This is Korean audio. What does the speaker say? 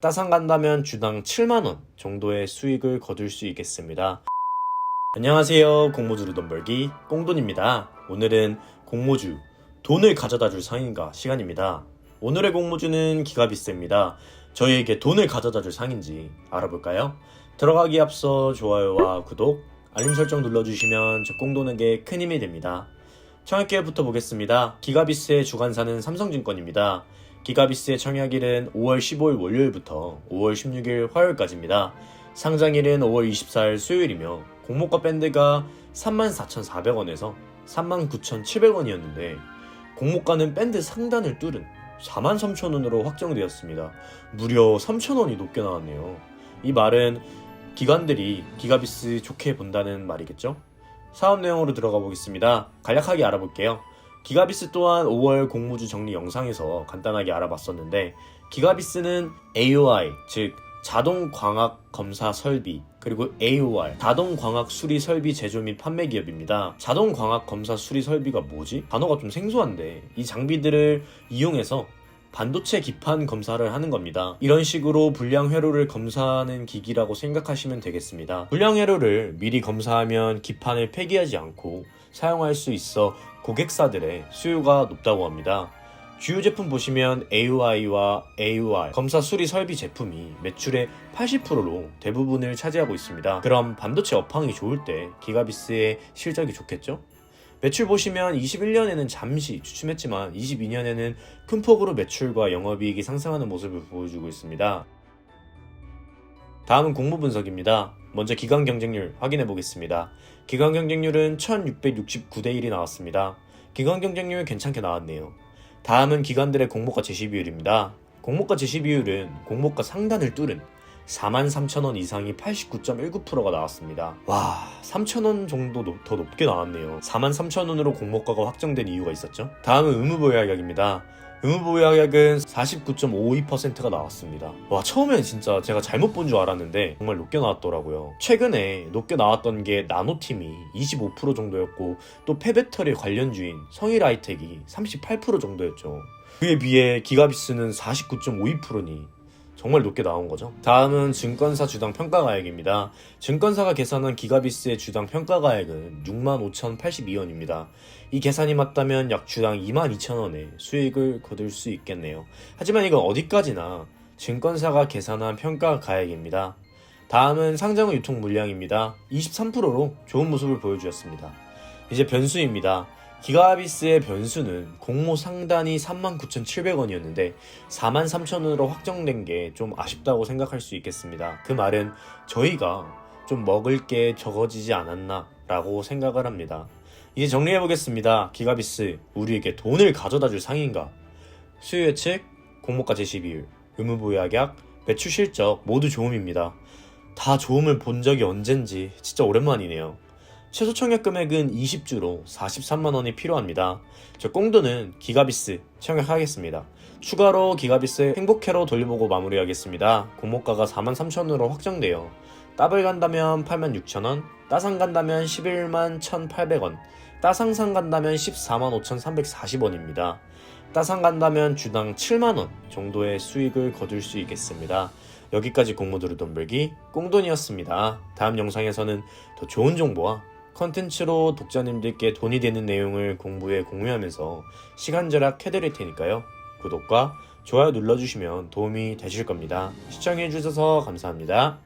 따상 간다면 주당 7만원 정도의 수익을 거둘 수 있겠습니다. 안녕하세요. 공모주로 돈 벌기 꽁돈입니다. 오늘은 공모주 돈을 가져다 줄 상인가 시간입니다. 오늘의 공모주는 기가비스입니다. 저희에게 돈을 가져다 줄 상인지 알아볼까요? 들어가기 앞서 좋아요와 구독, 알림 설정 눌러주시면 저 꽁돈에게 큰 힘이 됩니다. 청약기회부터 보겠습니다. 기가비스의 주관사는 삼성증권입니다. 기가비스의 청약일은 5월 15일 월요일부터 5월 16일 화요일까지입니다. 상장일은 5월 24일 수요일이며 공모가 밴드가 34,400원에서 39,700원이었는데 공모가는 밴드 상단을 뚫은 43,000원으로 확정되었습니다. 무려 3,000원이 높게 나왔네요. 이 말은 기관들이 기가비스 좋게 본다는 말이겠죠? 사업 내용으로 들어가 보겠습니다. 간략하게 알아볼게요. 기가비스 또한 5월 공모주 정리 영상에서 간단하게 알아봤었는데 기가비스는 AOI 즉 자동 광학 검사 설비 그리고 AOR 자동 광학 수리 설비 제조 및 판매 기업입니다. 자동 광학 검사 수리 설비가 뭐지? 단어가 좀 생소한데 이 장비들을 이용해서 반도체 기판 검사를 하는 겁니다. 이런 식으로 불량 회로를 검사하는 기기라고 생각하시면 되겠습니다. 불량 회로를 미리 검사하면 기판을 폐기하지 않고 사용할 수 있어 고객사들의 수요가 높다고 합니다. 주요 제품 보시면 AUI와 AUR 검사 수리 설비 제품이 매출의 80%로 대부분을 차지하고 있습니다. 그럼 반도체 업황이 좋을 때 기가비스의 실적이 좋겠죠? 매출 보시면 21년에는 잠시 주춤했지만 22년에는 큰 폭으로 매출과 영업이익이 상승하는 모습을 보여주고 있습니다. 다음은 공모 분석입니다. 먼저 기간 경쟁률 확인해 보겠습니다. 기간 경쟁률은 1669대 1이 나왔습니다. 기간 경쟁률 괜찮게 나왔네요. 다음은 기관들의 공모가 제시 비율입니다. 공모가 제시 비율은 공모가 상단을 뚫은 43,000원 이상이 89.19%가 나왔습니다. 와, 3,000원 정도 높- 더 높게 나왔네요. 43,000원으로 공모가가 확정된 이유가 있었죠. 다음은 의무보유하약입니다. 의무보유하약은 49.52%가 나왔습니다. 와, 처음엔 진짜 제가 잘못 본 줄 알았는데 정말 높게 나왔더라고요. 최근에 높게 나왔던 게 나노팀이 25% 정도였고 또 폐배터리 관련주인 성일아이텍이 38% 정도였죠. 그에 비해 기가비스는 49.52%니 정말 높게 나온 거죠. 다음은 증권사 주당 평가가액입니다. 증권사가 계산한 기가비스의 주당 평가가액은 65,082원입니다. 이 계산이 맞다면 약 주당 22,000원의 수익을 거둘 수 있겠네요. 하지만 이건 어디까지나 증권사가 계산한 평가가액입니다. 다음은 상장 후 유통 물량입니다. 23%로 좋은 모습을 보여주었습니다. 이제 변수입니다. 기가비스의 변수는 공모 상단이 39,700원이었는데 43,000원으로 확정된 게 좀 아쉽다고 생각할 수 있겠습니다. 그 말은 저희가 좀 먹을 게 적어지지 않았나 라고 생각을 합니다. 이제 정리해 보겠습니다. 기가비스 우리에게 돈을 가져다 줄 상인가? 수요 예측, 공모가 제시 비율, 의무보유약약, 매출 실적 모두 좋음입니다. 다 좋음을 본 적이 언젠지 진짜 오랜만이네요. 최소 청약 금액은 20주로 43만 원이 필요합니다. 저 꽁도는 기가비스 청약하겠습니다. 추가로 기가비스 행복회로 돌려보고 마무리하겠습니다. 공모가가 43,000원으로 확정돼요. 더블 간다면 86,000원, 따상 간다면 11만 1,800원, 따상상 간다면 14만 5,340원입니다. 따상 간다면 주당 7만원 정도의 수익을 거둘 수 있겠습니다. 여기까지 공모드로 돈 벌기 꽁돈이었습니다. 다음 영상에서는 더 좋은 정보와 컨텐츠로 독자님들께 돈이 되는 내용을 공부에 공유하면서 시간 절약 해드릴 테니까요. 구독과 좋아요 눌러주시면 도움이 되실 겁니다. 시청해주셔서 감사합니다.